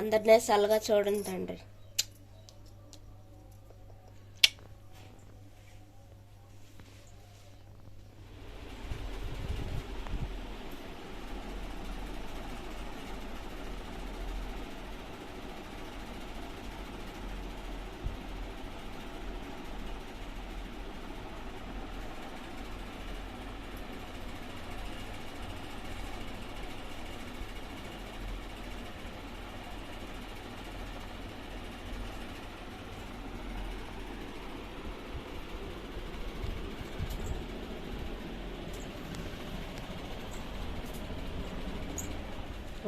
అందరినీ సలగా చూడండి తండ్రి.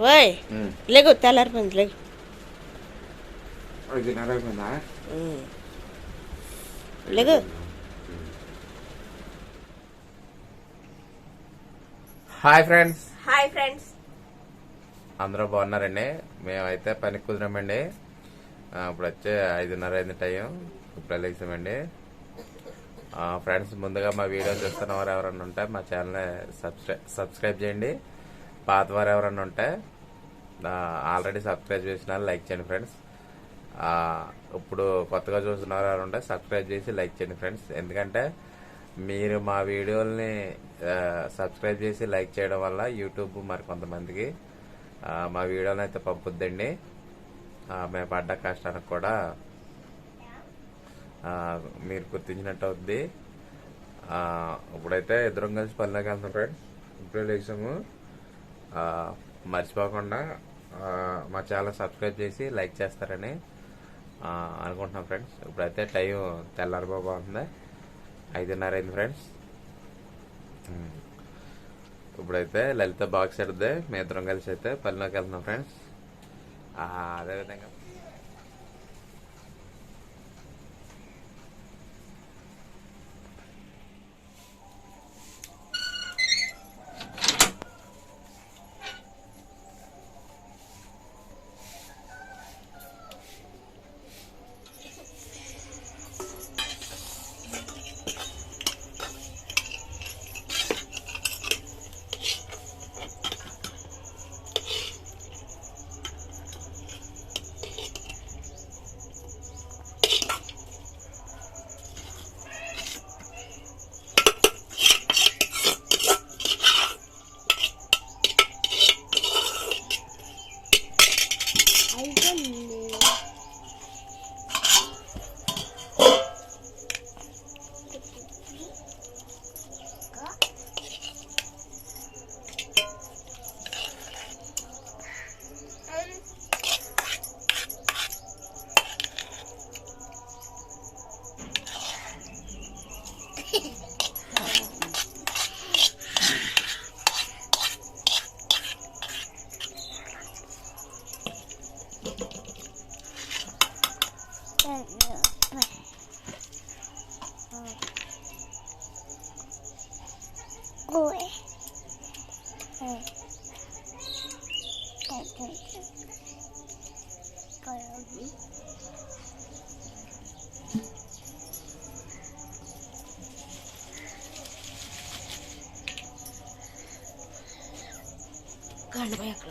ఓయ్ లేగు తెల్లారిపోయింది లేగు. లేగు. Hi friends. Hi friends. అందరూ బాగున్నారండి? మేమైతే పనికి కుదిరామండి. ఇప్పుడు వచ్చే ఐదున్నర అయింది టైం. ఇప్పుడు లేచామండి. ఫ్రెండ్స్ ముందుగా మా వీడియో చూస్తున్న వారు ఎవరన్నా ఉంటే మా ఛానల్ని సబ్స్క్రైబ్ సబ్స్క్రైబ్ చేయండి. పాత వారు ఎవరన్నా ఉంటే ఆల్రెడీ సబ్స్క్రైబ్ చేసిన లైక్ చేయండి ఫ్రెండ్స్. ఇప్పుడు కొత్తగా చూస్తున్న వారు ఉంటే సబ్స్క్రైబ్ చేసి లైక్ చేయండి ఫ్రెండ్స్. ఎందుకంటే మీరు మా వీడియోల్ని సబ్స్క్రైబ్ చేసి లైక్ చేయడం వల్ల యూట్యూబ్ మరి కొంతమందికి మా వీడియోని అయితే పంపుద్దండి. మేము పడ్డ కష్టానికి కూడా మీరు గుర్తించినట్టు అవుద్ది. ఇప్పుడైతే ఇద్దరం కలిసి పనిలోకి వెళ్తాం ఫ్రెండ్స్. ఇప్పుడే లేచాము. మర్చిపోకుండా మా ఛానల్ సబ్స్క్రైబ్ చేసి లైక్ చేస్తారని అనుకుంటున్నాం ఫ్రెండ్స్. ఇప్పుడైతే టైం తెల్లారిపోతుంది ఐదున్నర అయింది ఫ్రెండ్స్. ఇప్పుడైతే లలిత బాక్స్ ఎడదే మీ ఇద్దరం కలిసి అయితే పనిలోకి వెళ్తున్నాం ఫ్రెండ్స్. అదేవిధంగా ఆ, అదేవిధంగా గండపోయి అక్కడ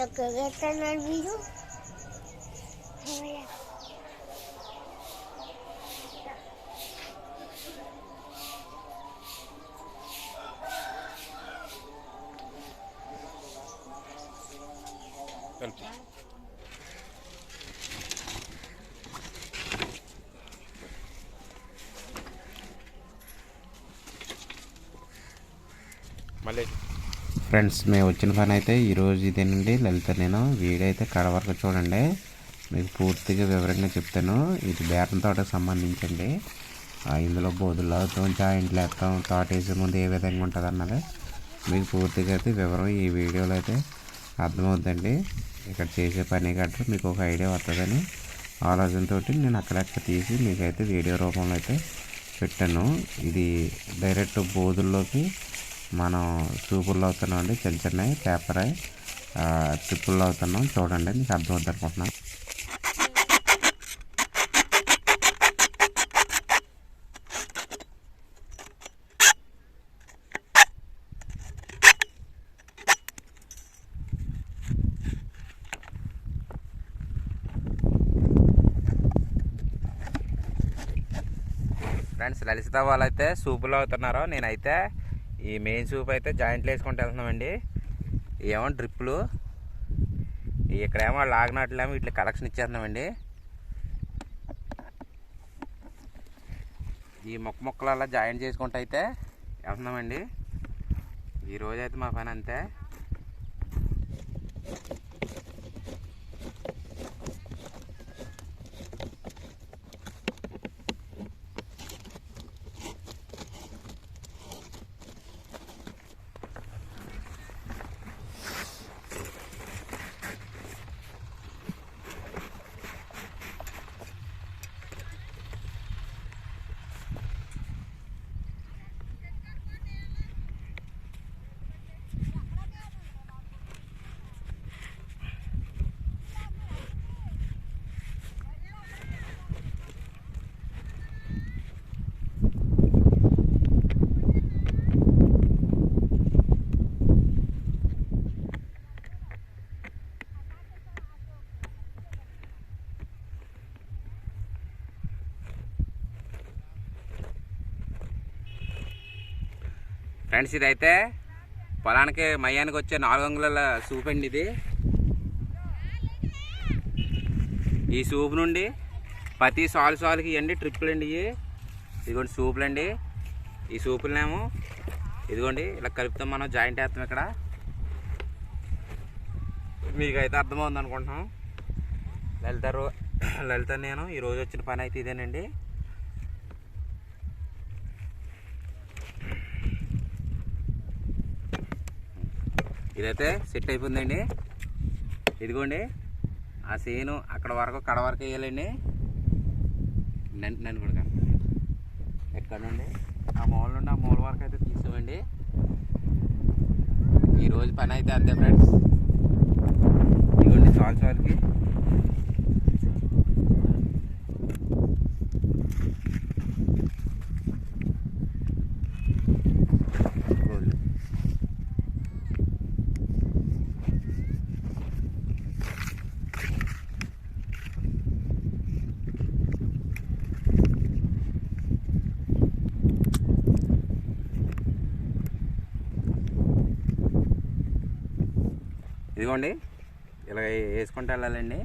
ఎక్కగెత్తన్నాడు వీడు మళ్ళీ ఫ్రెండ్స్ మేము వచ్చిన పని అయితే ఈరోజు ఇదేనండి. లలిత నేను వీడియో అయితే కడ వరకు చూడండి. మీకు పూర్తిగా వివరంగా చెప్తాను. ఇది బేరం తోటకు సంబంధించండి. ఇందులో బోధులు అవుతాం జాయింట్లు వేస్తాం తోట వేసే ముందు ఏ విధంగా ఉంటుంది అన్నది మీకు పూర్తిగా అయితే వివరం ఈ వీడియోలో అయితే అర్థమవుతుందండి. ఇక్కడ చేసే పని గట్రా మీకు ఒక ఐడియా వస్తుందని ఆలోచనతో నేను అక్కడక్కడ తీసి మీకైతే వీడియో రూపంలో అయితే పెట్టాను. ఇది డైరెక్ట్ బోధుల్లోకి మనం సూపుల్లో అవుతున్నాం అండి. చిన్న చిన్నవి పేపరే ట్రిప్పుల్లో అవుతున్నాం. చూడండి మీకు అర్థమవుతుంది అనుకుంటున్నాను ఫ్రెండ్స్ లలిత వాళ్ళు అయితే సూపులో అవుతున్నారు నేనైతే ఈ మెయిన్ సూప్ అయితే జాయింట్లు వేసుకుంటూ వెళ్తున్నామండి. ఏమో డ్రిప్పులు. ఇక్కడేమో లాగినట్లేమో వీటి కలెక్షన్ ఇచ్చేస్తున్నామండి. ఈ మొక్క మొక్కలు అలా జాయింట్ చేసుకుంటూ అయితే వెళ్తున్నామండి. ఈరోజు అయితే మా పని అంతే. ఫ్రెండ్స్ ఇదైతే పొలానికి మయ్యానికి వచ్చే నాలుగు అంగుళాల సూప్ అండి ఇది. ఈ సూప్ నుండి ప్రతి సాలు సాలుకి ఇవ్వండి ట్రిప్పులు అండి ఇవి. ఇదిగోండి సూపులు అండి ఈ సూపులనేమో ఇదిగోండి ఇలా కలుపుతాం మనం జాయింట్ వేస్తాం ఇక్కడ. మీకైతే అర్థమవుతుంది అనుకుంటున్నాం లలిత రో లలిత నేను ఈరోజు వచ్చిన పని అయితే ఇదేనండి. ఇదైతే సెట్ అయిపోయిందండి. ఇదిగోండి ఆ సేను అక్కడ వరకు కడ వరకు వేయాలండి. నన్ను నన్ను కూడా కాదు. ఎక్కడ నుండి? ఆ మూల నుండి ఆ మూల వరకు అయితే తీసామండి ఈరోజు పని అయితే అంతే ఫ్రెండ్స్ ఇదిగోండి సాల్స్ చాలుకి ఇదిగోండి ఇలా వేసుకుంటూ వెళ్ళాలండి.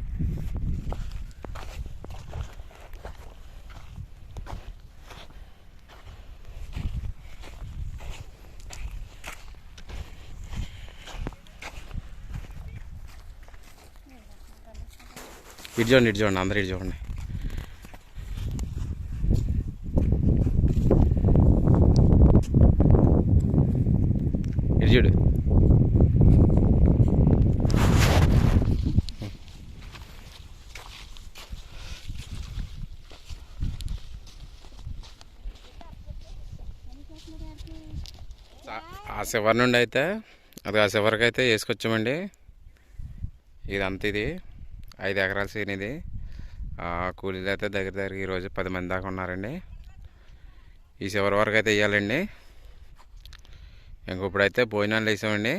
ఇటు చూడండి ఇటు చూడండి అందరు ఇటు చూడండి. ఇటు చూడు. ఆ- శివరి నుండి అయితే అది ఆ శివరికి అయితే వేసుకొచ్చామండి. ఇదంతా ఇది ఐదు ఎకరాల సీన్ ఇది. కూలీలు అయితే దగ్గర దగ్గర ఈరోజు పది మంది దాకా ఉన్నారండి. ఈ చివరి వరకు అయితే వేయాలండి. ఇంక ఇప్పుడైతే భోజనాలు వేసామండి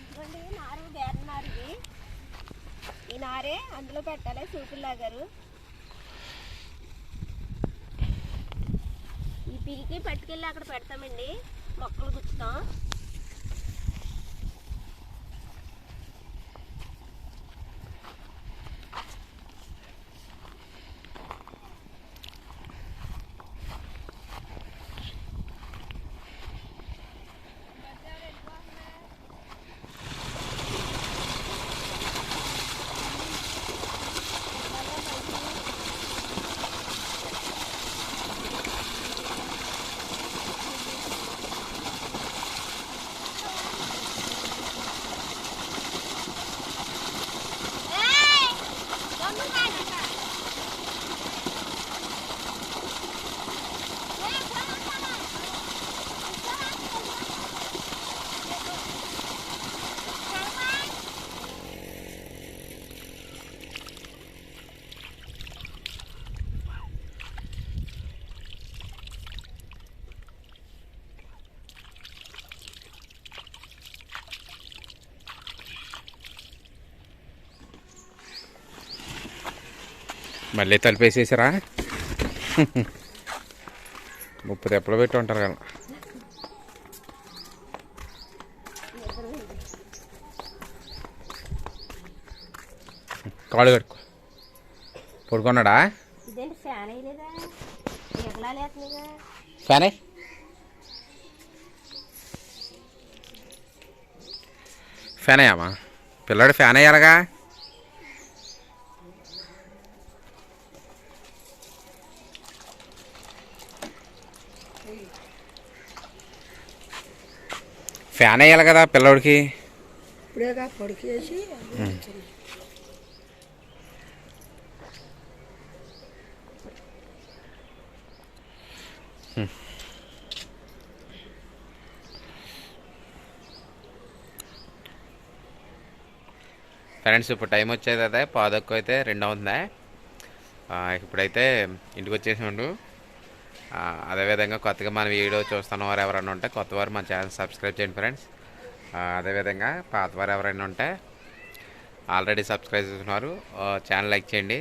ఇదిగోండి నారు బేర నారు ఇది ఈ నారే అందులో పెట్టాలి సూపుల్లాగారు ఈ పిరికి పట్టుకెళ్ళి అక్కడ పెడతామండి. మొక్కలు గుచ్చుతాం. మళ్ళీ తలిపేసేసారా? ముప్పై రెప్పలు పెట్టి ఉంటారు కదా. కాళ్ళు కట్టుకో పడుకున్నాడా? ఫ్యాన్ ఫ్యాన్ అయ్యి ఫ్యాన్ అయ్యామా పిల్లాడు ఫ్యాన్ అయ్యాలగా ఫ్యాన్ వేయాలి కదా ఇప్పుడేగా పొడికేసి ఫ్రెండ్స్ ఇప్పుడు టైం వచ్చేది అదే పాదక్కు అయితే రెండు అవుతుందా ఆ, ఇప్పుడైతే ఇంటికి వచ్చేసాడు ఆ, అదేవిధంగా కొత్తగా మన వీడియో చూస్తున్న వారు ఎవరైనా ఉంటే కొత్త వారు మన ఛానల్ సబ్స్క్రైబ్ చేయండి ఫ్రెండ్స్. అదేవిధంగా పాత వారు ఎవరైనా ఉంటే ఆల్రెడీ సబ్స్క్రైబ్ చేస్తున్నారు ఛానల్ లైక్ చేయండి.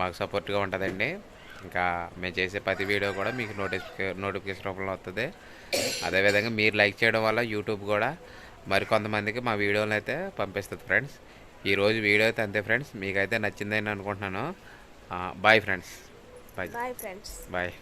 మాకు సపోర్ట్గా ఉంటుందండి. ఇంకా మేము చేసే ప్రతి వీడియో కూడా మీకు నోటిఫికే నోటిఫికేషన్ రూపంలో వస్తుంది అదేవిధంగా మీరు లైక్ చేయడం వల్ల యూట్యూబ్ కూడా మరికొంతమందికి మా వీడియోలు అయితే పంపిస్తుంది ఫ్రెండ్స్. ఈరోజు వీడియో అయితే అంతే ఫ్రెండ్స్. మీకైతే నచ్చిందని అనుకుంటున్నాను. Bye friends. Bye bye friends bye